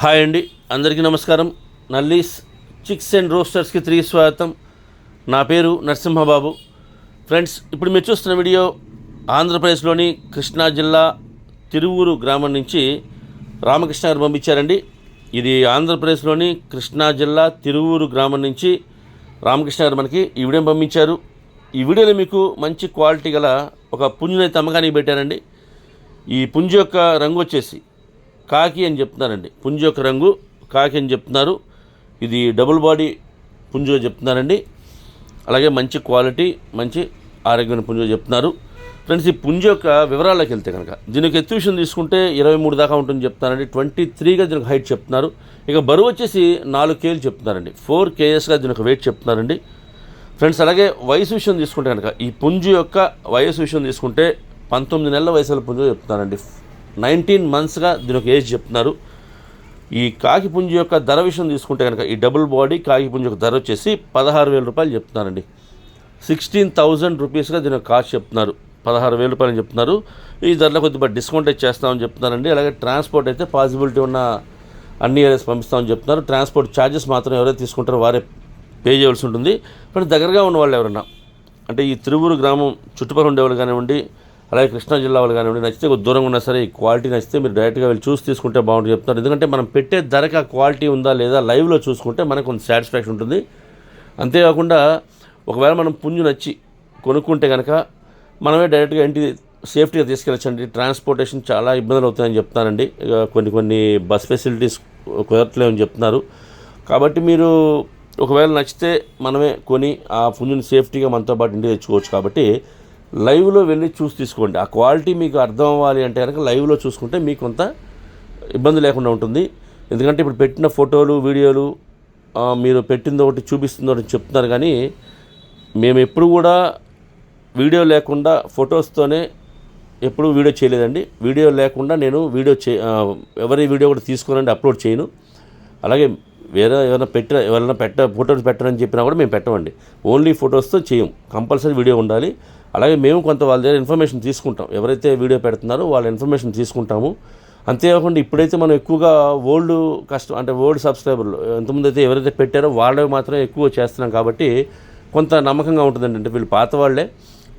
Hi అండి అందరికీ నమస్కారం. నల్లీస్ చిక్స్ అండ్ రోస్టర్స్కి తిరిగి స్వాగతం నా పేరు నరసింహబాబు. ఫ్రెండ్స్ ఇప్పుడు మీరు చూస్తున్న వీడియో ఆంధ్రప్రదేశ్లోని కృష్ణా జిల్లా తిరువూరు గ్రామం నుంచి రామకృష్ణ గారు పంపించారండి. ఇది ఆంధ్రప్రదేశ్లోని కృష్ణా జిల్లా తిరువూరు గ్రామం నుంచి రామకృష్ణ గారు మనకి ఈ వీడియో పంపించారు. ఈ వీడియోలో మీకు మంచి క్వాలిటీ గల ఒక పుంజునైతే అమ్మకానికి పెట్టారండి. ఈ పుంజు యొక్క రంగు వచ్చేసి కాకి అని చెప్తున్నారండి. పుంజు యొక్క రంగు కాకి అని చెప్తున్నారు. ఇది డబుల్ బాడీ పుంజు చెప్తున్నారండి. అలాగే మంచి క్వాలిటీ మంచి ఆరోగ్యమైన పుంజు చెప్తున్నారు. ఫ్రెండ్స్ ఈ పుంజు యొక్క వివరాల్లోకి వెళ్తే కనుక దీనికి ఎత్తు విషయం తీసుకుంటే ఇరవై మూడు దాకా ఉంటుంది చెప్తున్నారండి. ట్వంటీ త్రీగా దీనికి హైట్ చెప్తున్నారు. ఇక బరువు వచ్చేసి నాలుగు కేలు చెప్తున్నారండి. ఫోర్ కేఎస్గా దీనికి వెయిట్ చెప్తున్నారండి. ఫ్రెండ్స్ అలాగే వయసు విషయం తీసుకుంటే కనుక ఈ పుంజు యొక్క వయసు విషయం తీసుకుంటే పంతొమ్మిది నెలల వయసులో పుంజు చెప్తున్నారండి. నైన్టీన్ మంత్స్గా దీని ఒక ఏజ్ చెప్తున్నారు. ఈ కాకి పుంజు యొక్క ధర విషయం తీసుకుంటే కనుక ఈ డబుల్ బాడీ కాకి పుంజు యొక్క ధర వచ్చేసి పదహారు వేల రూపాయలు చెప్తున్నారండి. సిక్స్టీన్ థౌజండ్ రూపీస్గా దీని కాస్ట్ చెప్తున్నారు. పదహారు వేల రూపాయలు చెప్తున్నారు. ఈ ధరలో కొద్దిగా డిస్కౌంట్ అయితే చేస్తామని చెప్తున్నారండి. అలాగే ట్రాన్స్పోర్ట్ అయితే పాసిబిలిటీ ఉన్న అన్ని ఏరియాస్ పంపిస్తామని చెప్తున్నారు. ట్రాన్స్పోర్ట్ ఛార్జెస్ మాత్రం ఎవరైతే తీసుకుంటారో వారే పే చేయవలసి ఉంటుంది. కానీ దగ్గరగా ఉన్న వాళ్ళు ఎవరన్నా అంటే ఈ తిరువురు గ్రామం చుట్టుపక్కల ఉండేవాళ్ళు కానివ్వండి అలాగే కృష్ణా జిల్లా వాళ్ళు కానివ్వండి నచ్చితే దూరంగా ఉన్నా సరే ఈ క్వాలిటీ నచ్చితే మీరు డైరెక్ట్గా వెళ్ళి చూసి తీసుకుంటే బాగుంటుంది చెప్తున్నారు. ఎందుకంటే మనం పెట్టే ధరకు ఆ క్వాలిటీ ఉందా లేదా లైవ్లో చూసుకుంటే మనకు కొంత సాటిస్ఫాక్షన్ ఉంటుంది. అంతేకాకుండా ఒకవేళ మనం పుంజు నచ్చి కొనుక్కుంటే కనుక మనమే డైరెక్ట్గా ఇంటి సేఫ్టీగా తీసుకెళ్ళచ్చండి. ట్రాన్స్పోర్టేషన్ చాలా ఇబ్బందులు అవుతాయని చెప్తానండి ఇక కొన్ని కొన్ని బస్ ఫెసిలిటీస్ కుదరట్లేవని చెప్తున్నారు. కాబట్టి మీరు ఒకవేళ నచ్చితే మనమే కొని ఆ పుంజుని సేఫ్టీగా మనతో పాటు ఇంటికి తెచ్చుకోవచ్చు. కాబట్టి లైవ్లో వెళ్ళి చూసి తీసుకోండి. ఆ క్వాలిటీ మీకు అర్థం అవ్వాలి అంటే కనుక లైవ్లో చూసుకుంటే మీకు కొంత ఇబ్బంది లేకుండా ఉంటుంది. ఎందుకంటే ఇప్పుడు పెట్టిన ఫోటోలు వీడియోలు మీరు పెట్టింది ఒకటి చూపిస్తుంది ఒకటి చెప్తున్నారు కానీ మేము ఎప్పుడు కూడా వీడియో లేకుండా ఫొటోస్తోనే ఎప్పుడు వీడియో చేయలేదండి. వీడియో లేకుండా నేను వీడియో చే ఎవరి వీడియో కూడా తీసుకోనండి అప్లోడ్ చేయను. అలాగే వేరే ఏమైనా పెట్ట ఎవరైనా పెట్ట ఫోటోస్ పెట్టరని చెప్పినా కూడా మేము పెట్టమండి. ఓన్లీ ఫొటోస్తో చేయం. కంపల్సరీ వీడియో ఉండాలి. అలాగే మేము కొంత వాళ్ళ దగ్గర ఇన్ఫర్మేషన్ తీసుకుంటాం. ఎవరైతే వీడియో పెడుతున్నారో వాళ్ళ ఇన్ఫర్మేషన్ తీసుకుంటాము. అంతేకాకుండా ఇప్పుడైతే మనం ఎక్కువగా ఓల్డ్ కస్టమర్ అంటే ఓల్డ్ సబ్స్క్రైబర్లు ఎంతమంది అయితే ఎవరైతే పెట్టారో వాళ్ళవి మాత్రమే ఎక్కువ చేస్తున్నాం కాబట్టి కొంత నమ్మకంగా ఉంటుందండి. అంటే వీళ్ళు పాత వాళ్ళే.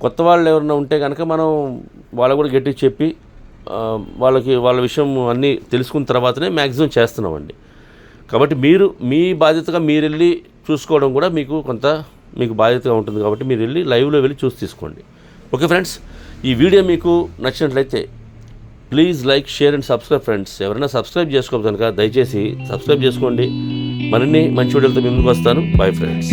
కొత్త వాళ్ళు ఎవరైనా ఉంటే కనుక మనం వాళ్ళ కూడా గట్టిగా చెప్పి వాళ్ళకి వాళ్ళ విషయం అన్నీ తెలుసుకున్న తర్వాతనే మ్యాక్సిమం చేస్తున్నామండి. కాబట్టి మీరు మీ బాధ్యతగా మీరు వెళ్ళి చూసుకోవడం కూడా మీకు కొంత మీకు బాధ్యతగా ఉంటుంది కాబట్టి మీరు వెళ్ళి లైవ్లో వెళ్ళి చూసి తీసుకోండి. ఓకే ఫ్రెండ్స్ ఈ వీడియో మీకు నచ్చినట్లయితే please like share and subscribe friends. ఎవరైనా సబ్స్క్రైబ్ చేసుకోవచ్చు కనుక దయచేసి సబ్స్క్రైబ్ చేసుకోండి. మరిన్ని మంచి వీడియోలతో మీ ముందుకు వస్తాను. Bye friends.